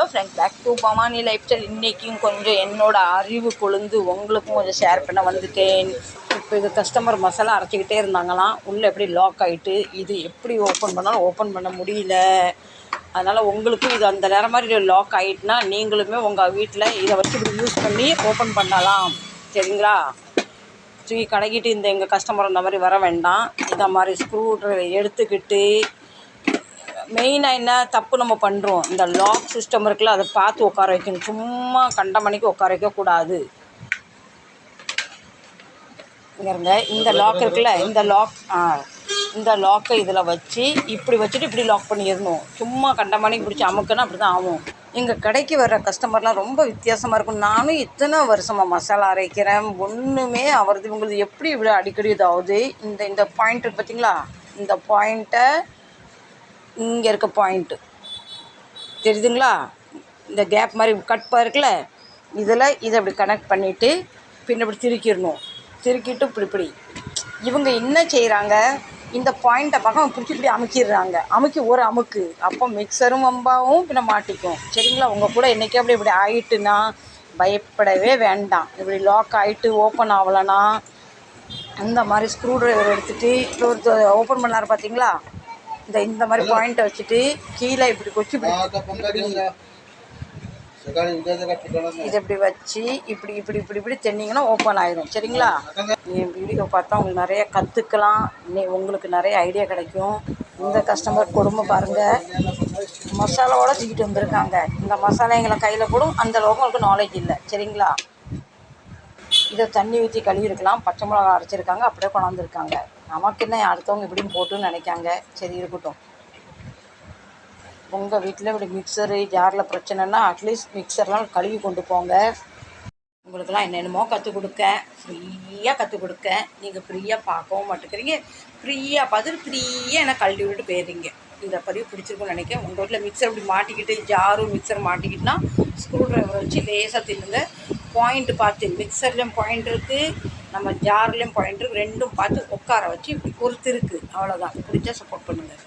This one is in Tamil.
Hello friends back to Bhavani lifestyle இன்றைக்கும் கொஞ்சம் என்னோட அறிவு கொழுந்து உங்களுக்கும் கொஞ்சம் ஷேர் பண்ண வந்துட்டேன். இப்போ இது கஸ்டமர் மசாலா அரைச்சிக்கிட்டே இருந்தாங்களாம். உள்ளே எப்படி லாக் ஆகிட்டு இது எப்படி ஓப்பன் பண்ணாலும் ஓப்பன் பண்ண முடியல. அதனால் உங்களுக்கும் இது அந்த நேரம் மாதிரி லாக் ஆகிட்டுனா நீங்களுமே உங்கள் வீட்டில் இதை வச்சு இப்படி யூஸ் பண்ணி ஓப்பன் பண்ணலாம். சரிங்களா? தூக்கி கடைக்கிட்டு இந்த எங்கள் கஸ்டமர் இந்த மாதிரி வர வேண்டாம். இந்த மாதிரி ஸ்க்ரூ ட்ரைவர் எடுத்துக்கிட்டு மெயினாக என்ன தப்பு நம்ம பண்ணுறோம் இந்த லாக் சிஸ்டம் இருக்குல்ல அதை பார்த்து உட்கார வைக்கணும். சும்மா கண்ட மணிக்கு உட்கார வைக்கக்கூடாது இங்க இருங்க. இந்த லாக் இருக்குல்ல இந்த லாக் ஆ இந்த லாக்கை இதில் வச்சு இப்படி வச்சுட்டு இப்படி லாக் பண்ணிடணும். சும்மா கண்ட மணிக்கு பிடிச்சி அமுக்குன்னா அப்படி தான் ஆகும். எங்கள் கடைக்கு வர்ற கஸ்டமர்லாம் ரொம்ப வித்தியாசமாக இருக்கும். நானும் இத்தனை வருஷமாக மசாலா அரைக்கிறேன். ஒன்றுமே அவரது இவங்களுக்கு எப்படி இவ்வளோ அடிக்கடி இதாகுது இந்த இந்த பாயிண்ட் இருக்கு பார்த்தீங்களா இந்த பாயிண்ட்டை இங்கே இருக்க பாயிண்ட்டு தெரியுதுங்களா? இந்த கேப் மாதிரி கட் இருக்குல்ல இதில் இதை அப்படி கனெக்ட் பண்ணிவிட்டு பின்ன இப்படி திருக்கிடணும். திருக்கிட்டு இப்படி இப்படி. இவங்க என்ன செய்கிறாங்க இந்த பாயிண்ட்டை பக்கம் பிடிச்சி இப்படி அமுக்கிடுறாங்க. அமுக்கி ஒரு அமுக்கு. அப்போ மிக்சரும் வம்பாவும் பின்ன மாட்டிக்கும். சரிங்களா? உங்கள் கூட என்றைக்கே அப்படி இப்படி ஆயிட்டுன்னா பயப்படவே வேண்டாம். இப்படி லாக் ஆகிட்டு ஓப்பன் ஆகலைன்னா அந்த மாதிரி ஸ்க்ரூ ட்ரைவர் எடுத்துகிட்டு ஒரு ஓப்பன் பண்ணார் பார்த்தீங்களா இந்த இந்த மாதிரி பாயிண்ட் வச்சுட்டு கீழே இப்படி கொச்சு இது இப்படி வச்சு இப்படி இப்படி இப்படி இப்படி தென்னிங்கன்னா ஓப்பன் ஆயிடும் சரிங்களா? என் வீடியோ பார்த்தா உங்களுக்கு நிறைய கற்றுக்கலாம் நீ உங்களுக்கு நிறைய ஐடியா கிடைக்கும். இந்த கஸ்டமர் கொடுமை பாருங்கள் மசாலாவோட தூக்கிட்டு வந்திருக்காங்க. இந்த மசாலா எங்களை கையில் போடும். அந்த அளவுக்கு உங்களுக்கு நாலேஜ் இல்லை. சரிங்களா? இதை தண்ணி ஊற்றி கழுவிருக்கலாம் பச்சை மிளகா அரைச்சிருக்காங்க. அப்படியே கொண்டாந்துருக்காங்க. நமக்கு என்ன அடுத்தவங்க இப்படின்னு போட்டுன்னு நினைக்காங்க. சரி இருக்கட்டும். உங்கள் வீட்டில் இப்படி மிக்சரு ஜாரில் பிரச்சனைனா அட்லீஸ்ட் மிக்சர்லாம் கழுவி கொண்டு போங்க. உங்களுக்கெல்லாம் என்னென்னமோ கற்றுக் கொடுக்கேன் ஃப்ரீயாக கற்றுக் கொடுக்கேன் நீங்கள் ஃப்ரீயாக பார்க்கவும் மாட்டேங்கிறீங்க. ஃப்ரீயாக பார்த்துட்டு ஃப்ரீயாக என்னை கழுவி விட்டுட்டு போயிடுறீங்க. இந்த பதிவு பிடிச்சிருக்கும்னு நினைக்கிறேன். உங்கள் வீட்டில் மிக்சர் இப்படி மாட்டிக்கிட்டு ஜாரும் மிக்சர் மாட்டிக்கிட்டுனா ஸ்க்ரூ ட்ரைவர் வச்சு லேசாக தின்னுங்க. பாயிண்ட் பார்த்து மிக்சர்லேயும் பாயிண்ட் இருக்குது நம்ம ஜார்லேயும் பாயிண்ட் ரெண்டும் பார்த்து உட்கார வச்சு இப்படி பொறுத்து இருக்குது அவ்வளோதான் பிடிச்சா சப்போர்ட் பண்ணுங்கள்